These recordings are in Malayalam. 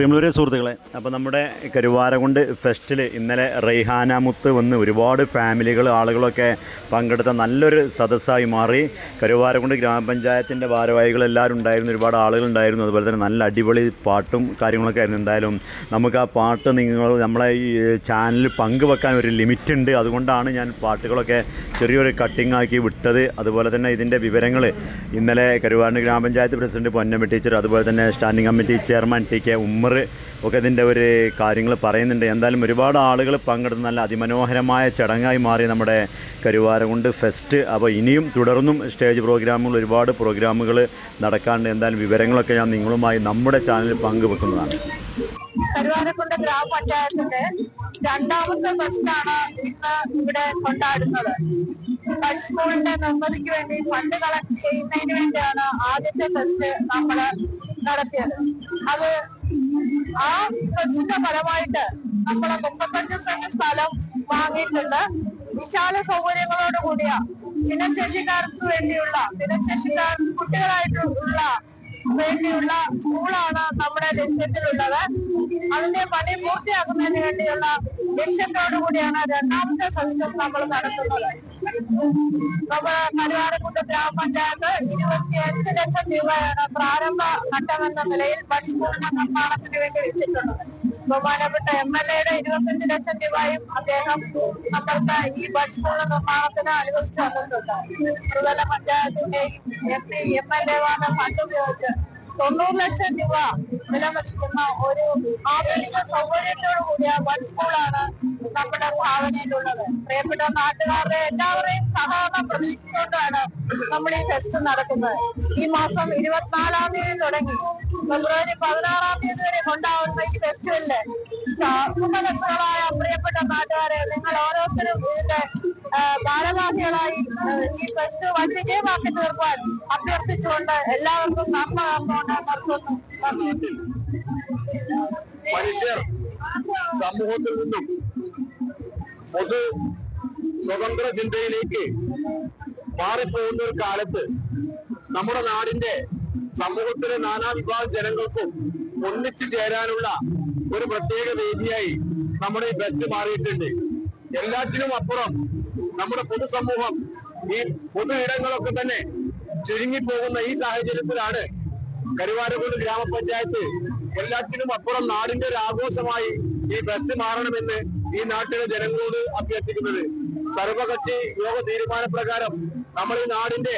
പ്രിയമുള്ളവരെ സുഹൃത്തുക്കളെ അപ്പോൾ നമ്മുടെ കരുവാരകുണ്ട് ഫെസ്റ്റിൽ ഇന്നലെ റെയ്ഹാന മുത്ത് വന്ന് ഒരുപാട് ഫാമിലികൾ ആളുകളൊക്കെ പങ്കെടുത്ത നല്ലൊരു സദസ്സായി മാറി. കരുവാരകുണ്ട് ഗ്രാമപഞ്ചായത്തിന്റെ ഭാരവാഹികൾ എല്ലാവരും ഉണ്ടായിരുന്നു ഒരുപാട് ആളുകൾ ഉണ്ടായിരുന്നു. അതുപോലെ തന്നെ നല്ല അടിപൊളി പാട്ടും കാര്യങ്ങളൊക്കെ ആയിരുന്നു. എന്തായാലും നമുക്ക് ആ പാട്ട് നിങ്ങൾ നമ്മളെ ഈ ചാനലിൽ പങ്കുവെക്കാൻ ഒരു ലിമിറ്റ് ഉണ്ട് അതുകൊണ്ടാണ് ഞാൻ പാട്ടുകളൊക്കെ ചെറിയൊരു കട്ടിംഗ് ആക്കി വിട്ടത്. അതുപോലെ തന്നെ ഇതിന്റെ വിവരങ്ങൾ ഇന്നലെ കരുവാരന്റെ ഗ്രാമപഞ്ചായത്ത് പ്രസിഡന്റ് പൊന്നമ്മ ടീച്ചർ അതുപോലെ തന്നെ standing committee chairman T K Ummer ഒക്കെ ഇതിന്റെ ഒരു കാര്യങ്ങൾ പറയുന്നുണ്ട്. എന്തായാലും ഒരുപാട് ആളുകൾ പങ്കെടുത്ത് നല്ല അതിമനോഹരമായ ചടങ്ങായി മാറി നമ്മുടെ കരുവാരകുണ്ട് ഫെസ്റ്റ്. അപ്പോൾ ഇനിയും തുടർന്നും സ്റ്റേജ് പ്രോഗ്രാമുകൾ ഒരുപാട് പ്രോഗ്രാമുകൾ നടക്കാണ്ട് എന്തായാലും വിവരങ്ങളൊക്കെ ഞാൻ നിങ്ങളുമായി നമ്മുടെ ചാനലിൽ പങ്കുവെക്കുന്നതാണ്. കരുവാരക്കുണ്ട് ഗ്രാമപഞ്ചായത്തിന്റെ രണ്ടാമത്തെ ഫെസ്റ്റാണ് ഇന്ന് ഇവിടെ കൊണ്ടാടുന്നത്. സ്കൂളിന്റെ നിർമ്മിതിക്ക് വേണ്ടി ഫണ്ട് കളക്ട് ചെയ്യുന്നതിന് വേണ്ടിയാണ് ആദ്യത്തെ ഫെസ്റ്റ് നമ്മൾ നടത്തിയത്. അത് ആ ട്രസ്റ്റിന്റെ ഫലമായിട്ട് നമ്മൾ മുപ്പത്തഞ്ച് സെന്റ് സ്ഥലം വാങ്ങിയിട്ടുണ്ട്. വിശാല സൗകര്യങ്ങളോട് കൂടിയ ഭിന്നശേഷിക്കാർക്ക് വേണ്ടിയുള്ള ഭിന്നശേഷിക്കാർ കുട്ടികളായിട്ടുള്ള വേണ്ടിയുള്ള സ്കൂളാണ് നമ്മുടെ ലക്ഷ്യത്തിലുള്ളത്. അതിന്റെ പണി പൂർത്തിയാക്കുന്നതിന് വേണ്ടിയുള്ള ലക്ഷ്യത്തോടു കൂടിയാണ് രണ്ടാമത്തെ സംഘം നമ്മൾ നടത്തുന്നത്. നമ്മുടെ കരുവാരക്കുണ്ട് ഗ്രാമപഞ്ചായത്ത് ഇരുപത്തിയഞ്ച് ലക്ഷം രൂപയാണ് പ്രാരംഭ ഘട്ടമെന്ന നിലയിൽ ബഡ് സ്കൂളിന്റെ നിർമ്മാണത്തിന് വേണ്ടി വെച്ചിട്ടുള്ളത്. ബഹുമാനപ്പെട്ട എം എൽ എയുടെ ഇരുപത്തിയഞ്ച് ലക്ഷം രൂപയും അദ്ദേഹം നമ്മൾക്ക് ഈ ബഡ് സ്കൂളിന്റെ നിർമ്മാണത്തിന് അനുവദിച്ചു തന്നിട്ടുണ്ട്. ത്രിതല പഞ്ചായത്തിന്റെയും M P M L A fund ഉപയോഗിച്ച് തൊണ്ണൂറ് ലക്ഷം രൂപ വിലമതിക്കുന്ന ഒരു ആധുനിക സൗകര്യത്തോടു കൂടിയ വൺ സ്കൂളാണ് നമ്മുടെ ഭാവനയിലുള്ളത്. പ്രിയപ്പെട്ട നാട്ടുകാരുടെ എല്ലാവരെയും സഹകരണം പ്രതീക്ഷിച്ചുകൊണ്ടാണ് നമ്മൾ ഈ ഫെസ്റ്റ് നടക്കുന്നത്. ഈ മാസം ഇരുപത്തിനാലാം തീയതി തുടങ്ങി. ഫെബ്രുവരി പതിനാറാം പ്രിയപ്പെട്ട നാട്ടുകാരെ നിങ്ങൾ ഓരോരുത്തരും ഇതിന്റെ ഭാരവാഹികളായി ഈ ഫെസ്റ്റ് വൻ വിജയമാക്കി തീർക്കാൻ അഭ്യർത്ഥിച്ചുകൊണ്ട് എല്ലാവർക്കും നന്മ നടന്നുകൊണ്ട് നിർത്തുന്നു. മനുഷ്യർ സമൂഹത്തിൽ നിന്നും പൊതു സ്വതന്ത്ര ചിന്തയിലേക്ക് മാറിപ്പോകുന്ന ഒരു കാലത്ത് നമ്മുടെ നാടിന്റെ സമൂഹത്തിലെ നാനാവിഭാഗം ജനങ്ങൾക്കും ഒന്നിച്ചു ചേരാനുള്ള ഒരു പ്രത്യേക വേദിയായി നമ്മുടെ ഈ ഫെസ്റ്റ് മാറിയിട്ടുണ്ട്. എല്ലാറ്റിനും അപ്പുറം നമ്മുടെ പൊതുസമൂഹം ഈ പൊതു ഇടങ്ങളൊക്കെ തന്നെ ചുരുങ്ങിപ്പോകുന്ന ഈ സാഹചര്യത്തിലാണ് കരുവാരക്കുണ്ട് ഗ്രാമപഞ്ചായത്ത് എല്ലാറ്റിനും അപ്പുറം നാടിന്റെ ഒരു ആഘോഷമായി ഈ ഫെസ്റ്റ് മാറണമെന്ന് ഈ നാട്ടിലെ ജനങ്ങളോട് അഭ്യർത്ഥിക്കുന്നത്. സർവകക്ഷി യോഗ തീരുമാനപ്രകാരം നമ്മൾ ഈ നാടിന്റെ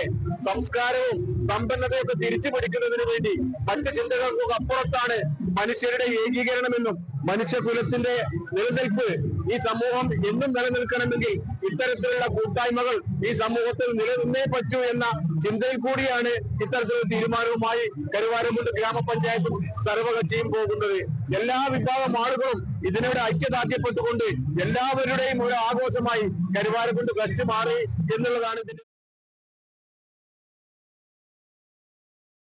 സംസ്കാരവും സമ്പന്നതയൊക്കെ തിരിച്ചു പിടിക്കുന്നതിന് വേണ്ടി മറ്റ് ചിന്തകൾക്കൊക്കെ അപ്പുറത്താണ് മനുഷ്യരുടെ ഏകീകരണമെന്നും മനുഷ്യകുലത്തിന്റെ നിലനിൽപ്പ് ഈ സമൂഹം എന്നും നിലനിൽക്കണമെങ്കിൽ ഇത്തരത്തിലുള്ള കൂട്ടായ്മകൾ ഈ സമൂഹത്തിൽ നിലനിന്നേ പറ്റൂ എന്ന ചിന്തയിൽ കൂടിയാണ് ഇത്തരത്തിലുള്ള തീരുമാനവുമായി കരുവാരമുണ്ട് ഗ്രാമപഞ്ചായത്തും സർവകക്ഷിയും പോകുന്നത്. എല്ലാ വിഭാഗം ആളുകളും ഇതിനോട് ഐക്യദാർഢ്യപ്പെട്ടുകൊണ്ട് എല്ലാവരുടെയും ഒരു ആഘോഷമായി കരുവാരമുണ്ട് ഗസ്റ്റ് മാറി എന്നുള്ളതാണ് ഇതിന്റെ